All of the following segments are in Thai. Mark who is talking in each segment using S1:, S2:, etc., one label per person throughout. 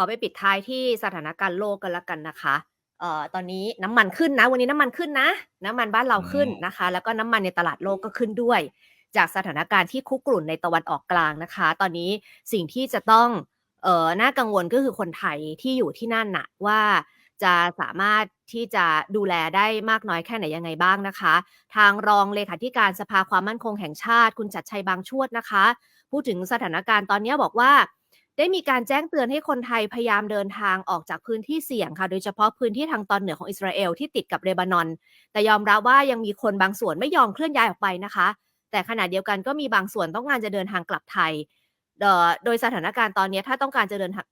S1: ขอไปปิดท้ายที่สถานการณ์โลกกันแล้วกันนะคะเอ่อตอนนี้น้ำมันขึ้นนะ วันนี้น้ำมันขึ้นนะ น้ำมันบ้านเราขึ้น
S2: อืม
S1: นะคะ แล้วก็น้ำมันในตลาดโลกก็ขึ้นด้วย จากสถานการณ์ที่คุกรุ่นในตะวันออกกลางนะคะ ตอนนี้สิ่งที่จะต้องเอ่อน่ากังวลก็คือคนไทยที่อยู่ที่นั่นน่ะว่าจะสามารถที่จะดูแลได้มากน้อยแค่ไหนยังไงบ้างนะคะ ทางรองเลขาธิการสภาความมั่นคงแห่งชาติ คุณชัดชัยบางชวดนะคะ พูดถึงสถานการณ์ตอนนี้บอกว่า ได้มีการแจ้งเตือนให้คนไทยพยายามเดินทางออกจากพื้นที่เสี่ยงค่ะ โดยเฉพาะพื้นที่ทางตอนเหนือของอิสราเอลที่ติดกับเลบานอน แต่ยอมรับว่ายังมีคนบางส่วนไม่ยอมเคลื่อนย้ายออกไปนะคะ แต่ขณะเดียวกันก็มีบางส่วนต้องการจะเดินทางกลับไทย โดยสถานการณ์ตอนนี้ถ้าต้องการจะเดินทาง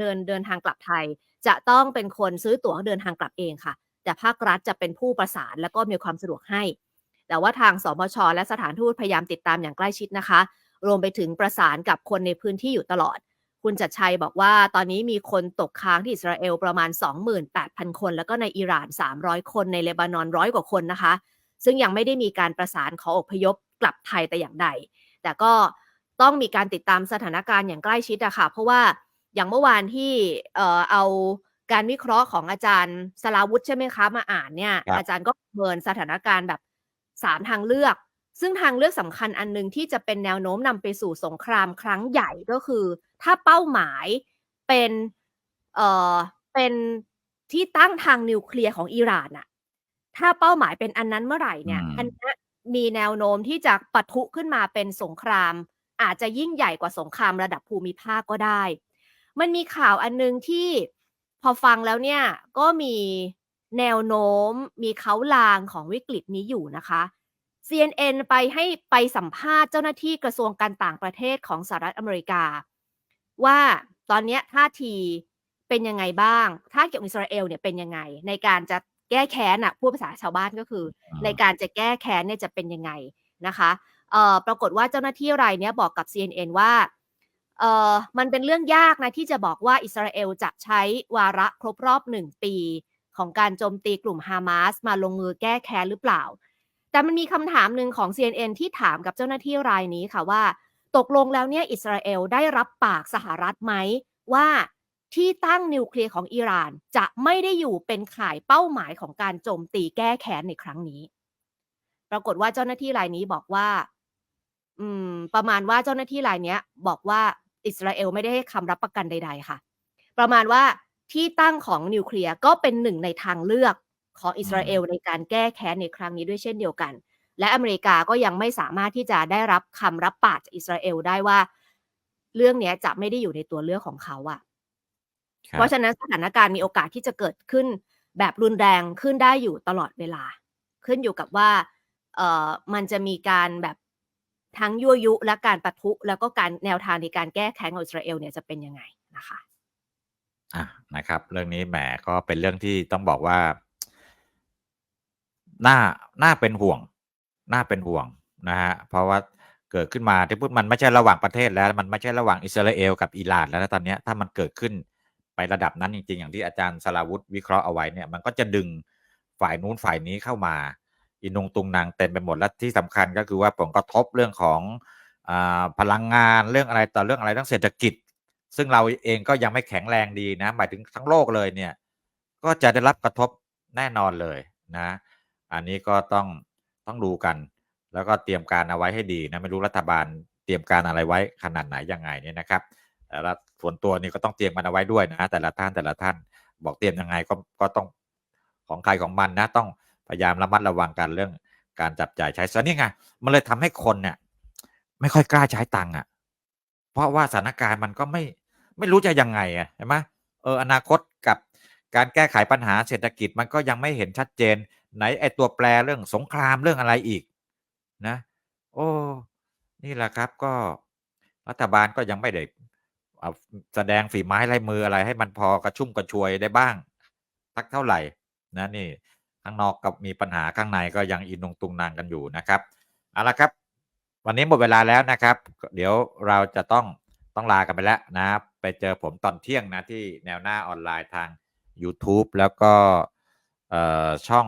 S1: เดินเดินทางกลับไทย จะต้องเป็นคนซื้อตั๋วเดินทางกลับเองค่ะ แต่ภาครัฐจะเป็นผู้ประสานแล้วก็มีความสะดวกให้ แต่ว่าทางสบชและสถานทูตพยายามติดตามอย่างใกล้ชิดนะคะ รวมไปถึงประสานกับคนในพื้นที่อยู่ตลอด คุณจัดชัยบอกว่าตอนนี้มีคนตกค้างที่อิสราเอลประมาณ 28,000 คน แล้วก็ในอิหร่าน 300 คนในเลบานอนร้อยกว่าคนนะคะ ซึ่งยังไม่ได้มีการประสานขออพยพกลับไทยแต่อย่างใด แต่ก็ต้องมีการติดตามสถานการณ์อย่างใกล้ชิดอะค่ะ เพราะว่าอย่างเมื่อวานที่เอ่อเอาการวิเคราะห์ของอาจารย์สลาวุธใช่ไหมคะมาอ่านเนี่ย
S2: ครับ
S1: อาจารย์ก็ประเมินสถานการณ์แบบสามทางเลือก ซึ่งทางเลือกสำคัญอันหนึงที่จะเป็นแนวโน้มนำไปสู่สงครามครั้งใหญ่ก็คือ ถ้าเป้าหมายเป็นเอ่อเป็นที่ตั้งทางนิวเคลียร์ของอิหร่านอะถ้าเป้าหมายเป็นอันนั้นเมื่อไหร่เนี่ย
S2: อืม
S1: อันเนี้ยมีแนวโน้มที่จะปะทุขึ้นมาเป็นสงคราม อาจจะยิ่งใหญ่กว่าสงครามระดับภูมิภาคก็ได้ มันมีข่าวอันนึงที่พอฟังแล้วเนี่ยก็มีแนวโน้มมีเขาลางของวิกฤตนี้อยู่นะคะ CNN ไปให้ไปสัมภาษณ์เจ้าหน้าที่กระทรวงการต่างประเทศของสหรัฐอเมริกา ว่าตอนเนี้ยท่าทีเป็นยังไงบ้างท่าเกี่ยวกับอิสราเอลเนี่ยเป็นยังไง ในการจะแก้แค้นอะพูดภาษาชาวบ้านก็คือ ในการจะแก้แค้นเนี่ยจะเป็นยังไงนะคะเอ่อปรากฏว่าเจ้าหน้าที่รายเนี้ยบอกกับ CNN ว่าเอ่อมันเป็นเรื่องยากนะที่จะบอกว่าอิสราเอลจะใช้วาระครบรอบหนึ่งปี ของการโจมตีกลุ่มฮามาสมาลงมือแก้แค้นหรือเปล่า แต่มันมีคำถามหนึ่งของ CNN ที่ถามกับเจ้าหน้าที่รายนี้ค่ะว่า ตกลงแล้วเนี่ยอิสราเอลได้รับปากสหรัฐไหมว่าที่ตั้งนิวเคลียร์ของอิหร่านจะไม่ได้อยู่เป็นข่ายเป้าหมายของการโจมตีแก้แค้นในครั้งนี้ ปรากฏว่าเจ้าหน้าที่รายนี้บอกว่า อืม ประมาณว่าเจ้าหน้าที่รายนี้บอกว่าอิสราเอลไม่ได้ให้คำรับประกันใด ๆ ค่ะ ประมาณว่าที่ตั้งของนิวเคลียร์ก็เป็นหนึ่งในทางเลือกของอิสราเอลในการแก้แค้นในครั้งนี้ด้วยเช่นเดียวกัน และอเมริกาก็ยังไม่สามารถที่จะได้รับคำรับปากจากอิสราเอลได้ว่า เรื่องเนี้ยจะไม่ได้อยู่ในตัวเลือกของเขาอะ
S2: ครับ
S1: เพราะฉะนั้นสถานการณ์มีโอกาสที่จะเกิดขึ้น แบบรุนแรงขึ้นได้อยู่ตลอดเวลา ขึ้นอยู่กับว่าเอ่อมันจะมีการแบบทั้งยั่วยุและการปะทุแล้วก็การแนวทางในการแก้แค้นของอิสราเอลเนี่ยจะเป็นยังไงนะคะ
S2: อะนะครับ เรื่องนี้แหมก็เป็นเรื่องที่ต้องบอกว่า น่าน่าเป็นห่วง น่าเป็นห่วงนะฮะเพราะว่าเกิดขึ้นมาที่พูดมันไม่ใช่ระหว่างประเทศแล้ว มันไม่ใช่ระหว่างอิสราเอลกับอิหร่านแล้วนะตอนนี้ถ้ามันเกิดขึ้นไประดับนั้นจริงๆ อย่างที่อาจารย์สลาวุธวิเคราะห์เอาไว้เนี่ยมันก็จะดึงฝ่ายนู้นฝ่ายนี้เข้ามา อินงตุงนางเต็มไปหมดและที่สำคัญก็คือว่าผลกระทบเรื่องของอพลังงานเรื่องอะไรต่อเรื่องอะไรเรื่องเศรษฐกิจ ซึ่งเราเองก็ยังไม่แข็งแรงดีนะหมายถึงทั้งโลกเลยเนี่ยก็จะได้รับกระทบแน่นอนเลยนะ อันนี้ก็ต้อง ต้องดูกัน แล้วก็เตรียมการเอาไว้ให้ดีนะไม่รู้รัฐบาลเตรียมการอะไรไว้ขนาดไหนยังไงเนี่ยนะครับแต่ละส่วนตัวนี่ก็ต้องเตรียมมันเอาไว้ด้วยนะแต่ละท่านแต่ละท่านบอกเตรียมยังไงก็ก็ต้องของใครของมันนะต้องพยายามระมัดระวังกันเรื่องการจับจ่ายใช้ส่วนนี้ไงมันเลยทำให้คนเนี่ยไม่ค่อยกล้าใช้ตังค์อะ เพราะว่าสถานการณ์มันก็ไม่ไม่รู้จะยังไงอะใช่ไหมเอออนาคตกับการแก้ไขปัญหาเศรษฐกิจมันก็ยังไม่เห็นชัดเจน ไหนไอตัวแปรเรื่องสงครามเรื่องอะไรอีกนะ โอ้ นี่แหละครับก็รัฐบาลก็ยังไม่ได้อาแสดงฝีไม้ลายมืออะไร ให้มันพอกระชุ่มกระชวยได้บ้างสักเท่าไหร่นะนี่ข้างนอกกับมีปัญหาข้างในก็ยังอินงตุงนางกันอยู่นะครับเอาละครับ วันนี้หมดเวลาแล้วนะครับ เดี๋ยวเราจะต้องต้องลากันไปแล้วนะไปเจอผมตอนเที่ยงนะที่แนวหน้าออนไลน์ทาง YouTube แล้วก็ช่อง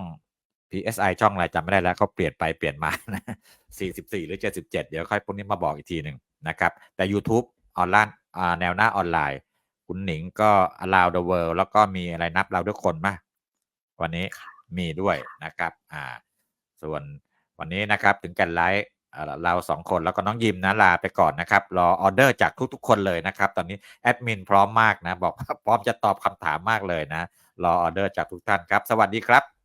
S2: PSI ช่องอะไรจำไม่ได้แล้วเขาเปลี่ยนไปเปลี่ยนมานะ44 หรือ 77 เดี๋ยวค่อยพวกนี้มาบอกอีกทีหนึ่งนะครับแต่ YouTube ออนไลน์อ่าแนวหน้าออนไลน์ คุณหนิงก็ allow the world แล้วก็มีอะไรนับเราทุกคนมาวันนี้
S1: ค่ะ
S2: มีด้วยนะครับอ่าส่วนวันนี้นะครับถึงแกันไลฟ์เอ่อเราสองคนแล้วก็น้องยิมนะลาไปก่อนนะครับ รอออเดอร์จากทุกๆคนเลยนะครับ ตอนนี้แอดมินพร้อมมากนะ บอกว่าพร้อมจะตอบคำถามมากเลยนะ รอออเดอร์จากทุกท่านครับ สวัสดีครับ